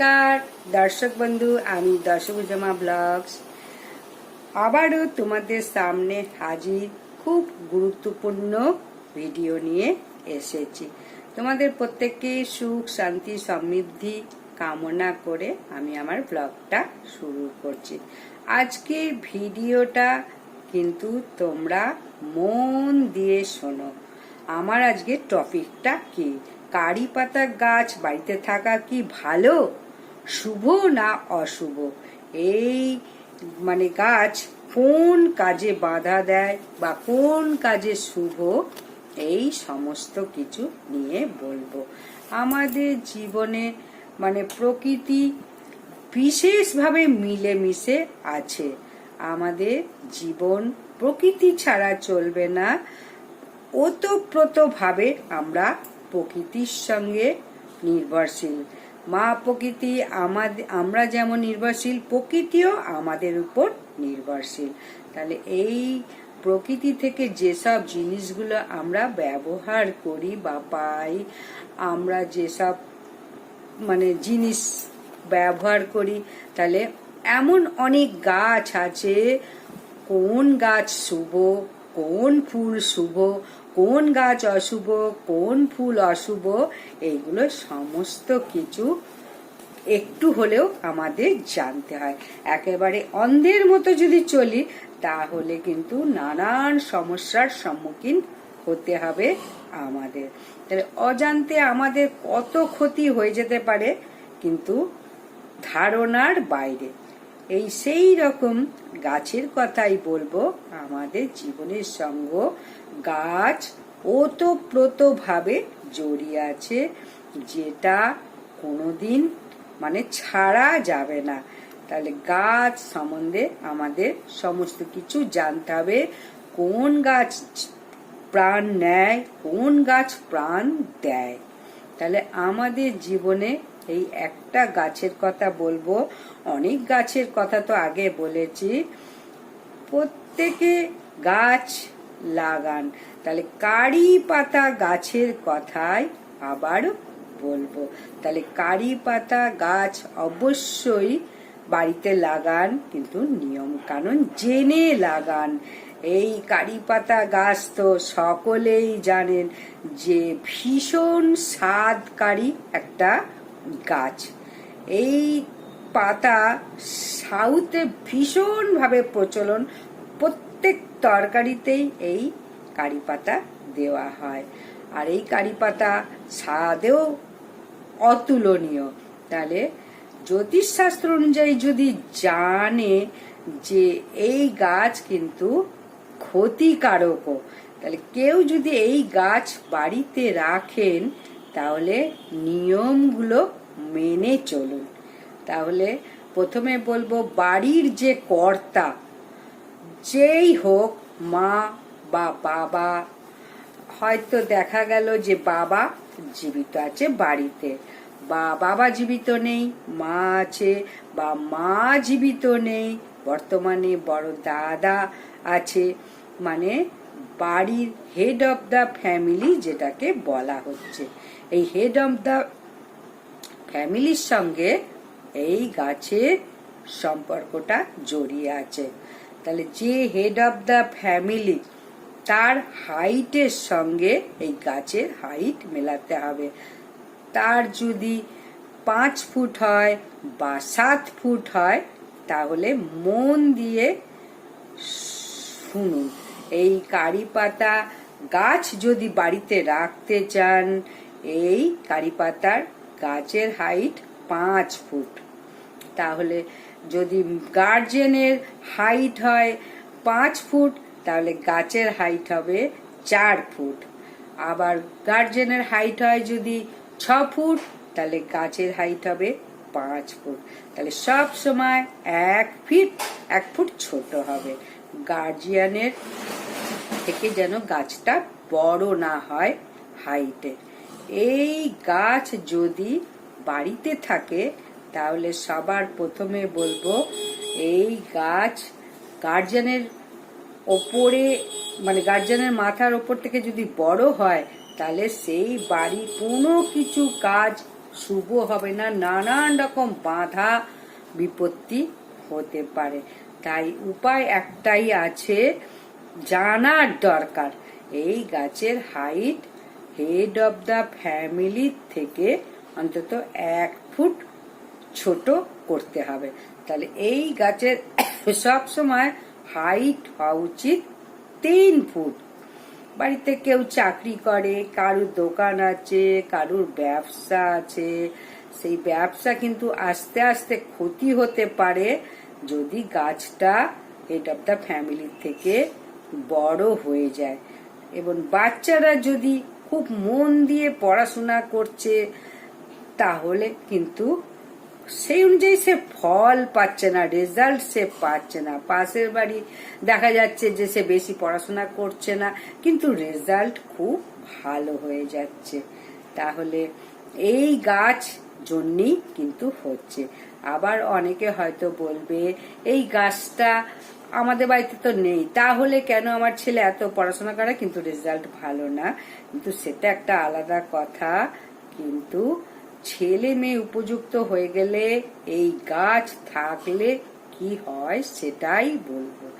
নমস্কার, দর্শক বন্ধু, আমি দর্শকুজামা ব্লগস। আবারও তোমাদের সামনে হাজির খুব গুরুত্বপূর্ণ ভিডিও নিয়ে এসেছি। তোমাদের প্রত্যেককে সুখ, শান্তি, সমৃদ্ধি কামনা করে আমি আমার ব্লগটা শুরু করছি। আজকে ভিডিওটা কিন্তু তোমরা মন দিয়ে শোনো। আমার আজকে টপিকটা কি? কারি পাতা গাছ বাড়িতে থাকা কি ভালো? শুভ না অশুভ? এই মানে গাছ কোন কাজে বাধা দেয় বা কোন কাজে শুভ? এই সমস্ত কিছু নিয়ে বলব। আমাদের জীবনে মানে প্রকৃতি বিশেষভাবে মিলেমিশে আছে। আমাদের জীবন প্রকৃতি ছাড়া চলবে না। ওতপ্রোতভাবে আমরা প্রকৃতির সঙ্গে নির্ভরশীল। মা প্রকৃতি আমাদের আমরা যেমন নির্ভরশীল, প্রকৃতিও আমাদের উপর নির্ভরশীল। তাহলে এই প্রকৃতি থেকে যেসব জিনিসগুলো আমরা ব্যবহার করি বা পাই, আমরা যেসব মানে জিনিস ব্যবহার করি, তাহলে এমন অনেক গাছ আছে, কোন গাছ শুভ, কোন ফুল শুভ কোন গাছ অশুভ, কোন ফুল অশুভ, এইগুলো সমস্ত কিছু একটু হলেও আমাদের জানতে হয়। একেবারে অন্ধের মতো যদি চলি, তাহলে কিন্তু নানান সমস্যার সম্মুখীন হতে হবে আমাদের। তাহলে অজান্তে আমাদের কত ক্ষতি হয়ে যেতে পারে কিন্তু ধারণার বাইরে। এই সেই রকম গাছের কথাই বলব আমাদের জীবনের সঙ্গ। গাছ ওতপ্রোতভাবে জড়িয়ে আছে, যেটা কোনোদিন মানে ছাড়া যাবে না। তাহলে গাছ সম্বন্ধে আমাদের সমস্ত কিছু জানতে হবে। কোন গাছ প্রাণ নেয়, কোন গাছ প্রাণ দেয়? তাহলে আমাদের জীবনে এই একটা গাছের কথা বলব। অনেক গাছের কথা তো আগে বলেছি। প্রত্যেকে গাছ লাগান। তাহলে কারি পাতা গাছের কথাই আবার বলব। তাহলে কারি পাতা গাছ অবশ্যই বাড়িতে লাগান, কিন্তু নিয়ম কানুন জেনে লাগান। এই কারি পাতা গাছ তো সকলেই জানেন যে ভীষণ স্বাদকারী একটা গাছ। এই পাতা সাউথে ভীষণভাবে প্রচলন। প্রত্যেক তরকারিতেই এই কারি পাতা দেওয়া হয়। আর এই কারি পাতা স্বাদেও অতুলনীয়। তাহলে জ্যোতিষশাস্ত্র অনুযায়ী যদি জানে যে এই গাছ কিন্তু ক্ষতিকারকও, তাহলে কেউ যদি এই গাছ বাড়িতে রাখেন তাহলে নিয়মগুলো মেনে চলুন। তাহলে প্রথমে বলব বাড়ির যে কর্তা, যেই হোক মা বা বাবা, হয়তো দেখা গেল যে বাবা জীবিত আছে বাড়িতে, বা বাবা জীবিত নেই, মা আছে, বা মা জীবিত নেই, বর্তমানে বড় দাদা আছে মানে বাড়ির হেড অফ দ্য ফ্যামিলি যেটাকে বলা হচ্ছে। এই হেড অফ দ্য ফ্যামিলির সঙ্গে এই গাছের সম্পর্কটা জড়িয়ে আছে। তাহলে যে হেড অফ দ্য ফ্যামিলি তার হাইটের সঙ্গে এই গাছের হাইট মেলাতে হবে। তার যদি পাঁচ ফুট হয় বা সাত ফুট হয়, তাহলে মন দিয়ে শুনুন। এই কারি পাতা গাছ যদি বাড়িতে রাখতে চান এই কারি পাতার গাছের হাইট পাঁচ ফুট। তাহলে যদি গার্জেনের হাইট হয় পাঁচ ফুট, তাহলে গাছের হাইট হবে চার ফুট। আবার গার্জেনের হাইট হয় যদি ছ ফুট, তাহলে গাছের হাইট হবে পাঁচ ফুট। তাহলে সব সময় এক ফিট এক ফুট ছোট হবে। গার্জিয়ানের থেকে যেন গাছটা বড় না হয় হাইটে এই গাছ যদি বাড়িতে থাকে, তাহলে সবার প্রথমে বলব, এই গাছ গার্জেনের ওপরে মানে গার্জেনের মাথার ওপর থেকে যদি বড় হয়, তাহলে সেই বাড়ি কোনো কিছু কাজ শুভ হবে না। নানান রকম বাধা, বিপত্তি হতে পারে। তাই উপায় একটাই আছে, জানার দরকার। এই গাছের height head of the family থেকে অন্তত এক ফুট ছোট করতে হবে। তাহলে এই গাছের সব সময় হাইট হওয়া উচিত তিন ফুট। বাড়িতে কেউ চাকরি করে, কারুর দোকান আছে, কারুর ব্যবসা আছে। সেই ব্যবসা কিন্তু আস্তে আস্তে ক্ষতি হতে পারে যদি গাছটা হেড অফ দ্য ফ্যামিলির থেকে বড় হয়ে যায়। এবং বাচ্চারা যদি খুব মন দিয়ে পড়াশোনা করছে, তাহলে কিন্তু সেই অনুযায়ী সে ফল পাচ্ছে না রেজাল্ট সে পাচ্ছে না। পাশের বাড়ি দেখা যাচ্ছে যে সে বেশি পড়াশোনা করছে না, কিন্তু রেজাল্ট খুব ভালো হয়ে যাচ্ছে। তাহলে এই গাছ জন্যই কিন্তু হচ্ছে। আবার অনেকে হয়তো বলবে, এই গাছটা আমাদের বাড়িতে তো নেই। তাহলে কেন আমার ছেলে এত পড়াশোনা করে? কিন্তু রেজাল্ট ভালো না। কিন্তু সেটা একটা আলাদা কথা। কিন্তু ছেলে মেয়ে উপযুক্ত হয়ে গেলে এই গাছ থাকলে কি হয় সেটাই বলব।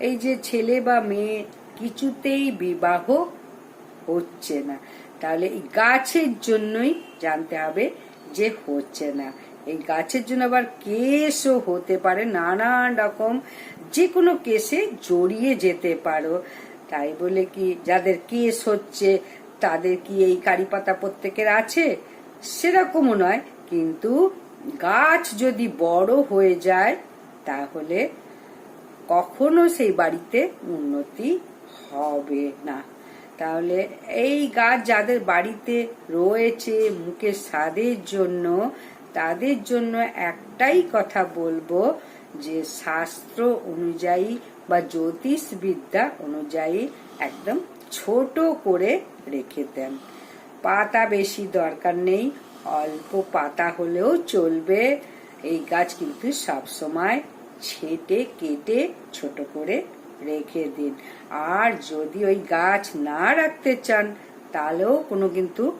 এই যে ছেলে বা মেয়ে কিছুতেই বিবাহ হচ্ছে না। তাহলে এই গাছের জন্যই জানতে হবে যে হচ্ছে না। এই গাছের জন্য আবার কেসও হতে পারে। নানান রকম যে কোনো কেসে জড়িয়ে যেতে পারো। তাই বলে কি, যাদের কেস হচ্ছে, তাদের কি এই কারি পাতা প্রত্যেকের আছে? সেরকমও নয়, কিন্তু গাছ যদি বড় হয়ে যায়, তাহলে কখনো সেই বাড়িতে উন্নতি হবে না। তাহলে এই গাছ যাদের বাড়িতে রয়েছে, মুখের স্বাদের জন্য, তাদের জন্য একটাই কথা বলব যে শাস্ত্র অনুযায়ী বা জ্যোতিষ বিদ্যা অনুযায়ী একদম ছোট করে রেখে দেন। পাতা বেশি দরকার নেই, অল্প পাতা হলেও চলবে। এই গাছ কিন্তু সবসময় ছেটে, কেটে, ছোট করে রেখে দিন। আর যদি ওই গাছ না রাখতে চান, তাহলেও কোনো কিন্তু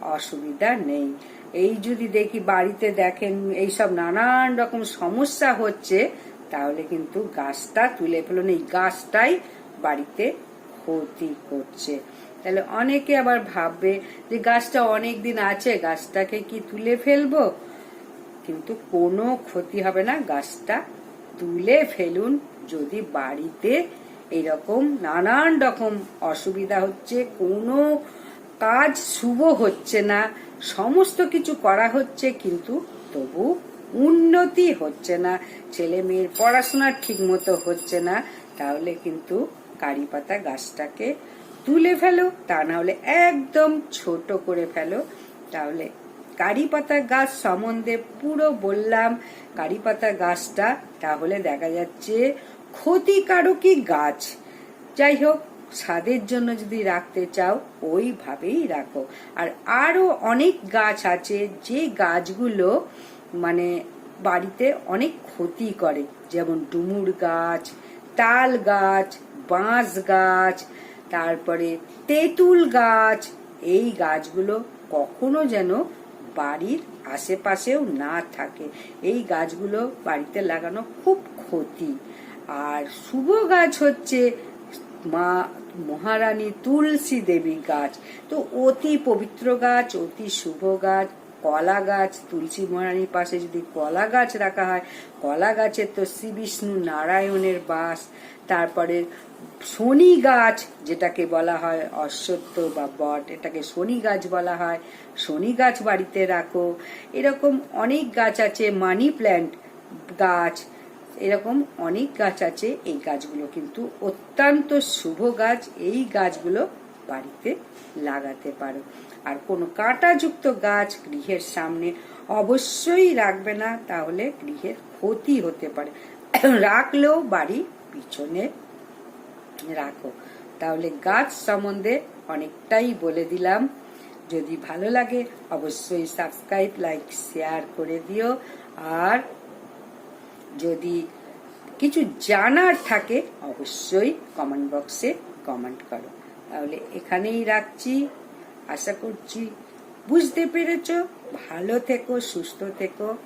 অসুবিধা নেই। এই যদি দেখি বাড়িতে দেখেন, এইসব নানান রকম সমস্যা হচ্ছে, তাহলে কিন্তু গাছটা তুলে ফেলুন। এই গাছটাই বাড়িতে ক্ষতি করছে। তাহলে অনেকে আবার ভাববে যে গাছটা অনেক দিন আছে, গাছটাকে কি তুলে ফেলব? কিন্তু কোনো ক্ষতি হবে না, গাছটা তুলে ফেলুন। যদি বাড়িতে এরকম নানান রকম অসুবিধা হচ্ছে, কোনো কাজ শুভ হচ্ছে না সমস্ত কিছু করা হচ্ছে, কিন্তু তবু উন্নতি হচ্ছে না। ছেলে মেয়ের পড়াশোনা ঠিক মতো হচ্ছে না, তাহলে কিন্তু কারি পাতা গাছটাকে তুলে ফেলো, তা না হলে একদম ছোট করে ফেলো। তাহলে কারি পাতা গাছ সম্বন্ধে পুরো বললাম, কারি পাতা গাছটা তাহলে দেখা যাচ্ছে ক্ষতিকারকই গাছ। যাই হোক স্বাদের জন্য যদি রাখতে চাও, ওইভাবেই রাখো। আর আরও অনেক গাছ আছে, যে গাছগুলো মানে বাড়িতে অনেক ক্ষতি করে। যেমন ডুমুর গাছ, তাল গাছ, বাঁশ গাছ, তারপরে তেঁতুল গাছ। এই গাছগুলো কখনো যেন বাড়ির আশেপাশেও না থাকে। এই গাছগুলো বাড়িতে লাগানো খুব ক্ষতি। আর শুভ গাছ হচ্ছে মা মহারানী তুলসী দেবী গাছ। তো অতি পবিত্র গাছ, অতি শুভ গাছ, কলা গাছ, তুলসী মহারানীর পাশে যদি কলা গাছ রাখা হয়, কলা গাছের তো শ্রী বিষ্ণু নারায়ণের বাস। তারপরে শনি গাছ, যেটাকে বলা হয় অশ্বত্থ বা বট, এটাকে শনি গাছ বলা হয়। শনি গাছ বাড়িতে রাখো। এরকম অনেক গাছ আছে, মানি প্ল্যান্ট গাছ এরকম অনেক গাছ আছে, এই গাছগুলো কিন্তু অত্যন্ত শুভ গাছ। এই গাছগুলো বাড়িতে লাগাতে পারো। আর কোনো কাঁটাযুক্ত গাছ গৃহের সামনে অবশ্যই রাখবে না, তাহলে গৃহের ক্ষতি হতে পারে। রাখলেও বাড়ি পিছনে রাখো। তাহলে গাছ সম্বন্ধে অনেকটাই বলে দিলাম। যদি ভালো লাগে, অবশ্যই সাবস্ক্রাইব, লাইক, শেয়ার করে দিও। আর যদি কিছু জানার থাকে, অবশ্যই কমেন্ট বক্সে কমেন্ট করো। তাহলে এখানেই রাখছি। আশা করছি বুঝতে পেরেছ। ভালো থেকো, সুস্থ থেকো।